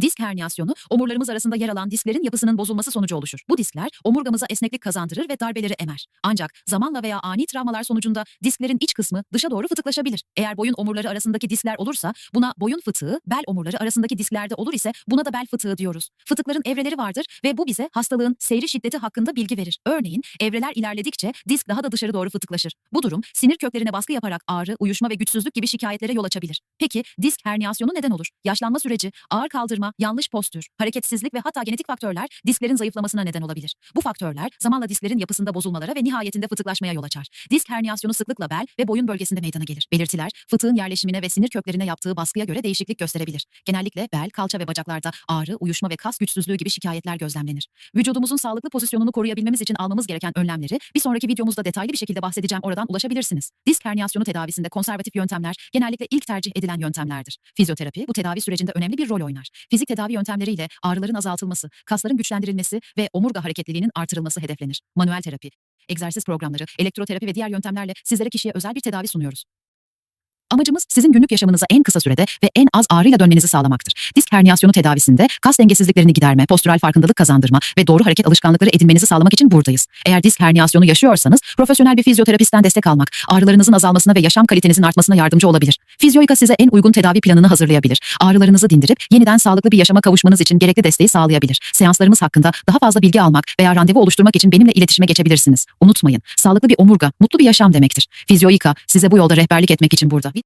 Disk herniyasyonu, omurlarımız arasında yer alan disklerin yapısının bozulması sonucu oluşur. Bu diskler omurgamıza esneklik kazandırır ve darbeleri emer. Ancak zamanla veya ani travmalar sonucunda disklerin iç kısmı dışa doğru fıtıklaşabilir. Eğer boyun omurları arasındaki diskler olursa buna boyun fıtığı, bel omurları arasındaki disklerde olur ise buna da bel fıtığı diyoruz. Fıtıkların evreleri vardır ve bu bize hastalığın seyri şiddeti hakkında bilgi verir. Örneğin evreler ilerledikçe disk daha da dışarı doğru fıtıklaşır. Bu durum sinir köklerine baskı yaparak ağrı, uyuşma ve güçsüzlük gibi şikayetlere yol açabilir. Peki disk herniyasyonu neden olur? Yaşlanma süreci, ağır kaldırma, yanlış postür, hareketsizlik ve hatta genetik faktörler disklerin zayıflamasına neden olabilir. Bu faktörler zamanla disklerin yapısında bozulmalara ve nihayetinde fıtıklaşmaya yol açar. Disk herniyasyonu sıklıkla bel ve boyun bölgesinde meydana gelir. Belirtiler fıtığın yerleşimine ve sinir köklerine yaptığı baskıya göre değişiklik gösterebilir. Genellikle bel, kalça ve bacaklarda ağrı, uyuşma ve kas güçsüzlüğü gibi şikayetler gözlemlenir. Vücudumuzun sağlıklı pozisyonunu koruyabilmemiz için almamız gereken önlemleri bir sonraki videomuzda detaylı bir şekilde bahsedeceğim. Oradan ulaşabilirsiniz. Disk herniyasyonu tedavisinde konservatif yöntemler genellikle ilk tercih edilen yöntemlerdir. Fizyoterapi bu tedavi sürecinde önemli bir rol oynar. Fizik tedavi yöntemleriyle ağrıların azaltılması, kasların güçlendirilmesi ve omurga hareketliliğinin artırılması hedeflenir. Manuel terapi, egzersiz programları, elektroterapi ve diğer yöntemlerle sizlere kişiye özel bir tedavi sunuyoruz. Amacımız sizin günlük yaşamınıza en kısa sürede ve en az ağrıyla dönmenizi sağlamaktır. Disk herniyasyonu tedavisinde kas dengesizliklerini giderme, postürel farkındalık kazandırma ve doğru hareket alışkanlıkları edinmenizi sağlamak için buradayız. Eğer disk herniyasyonu yaşıyorsanız profesyonel bir fizyoterapistten destek almak, ağrılarınızın azalmasına ve yaşam kalitenizin artmasına yardımcı olabilir. Fizyoika size en uygun tedavi planını hazırlayabilir. Ağrılarınızı dindirip yeniden sağlıklı bir yaşama kavuşmanız için gerekli desteği sağlayabilir. Seanslarımız hakkında daha fazla bilgi almak veya randevu oluşturmak için benimle iletişime geçebilirsiniz. Unutmayın, sağlıklı bir omurga, mutlu bir yaşam demektir. Fizyoika size bu yolda rehberlik etmek için burada.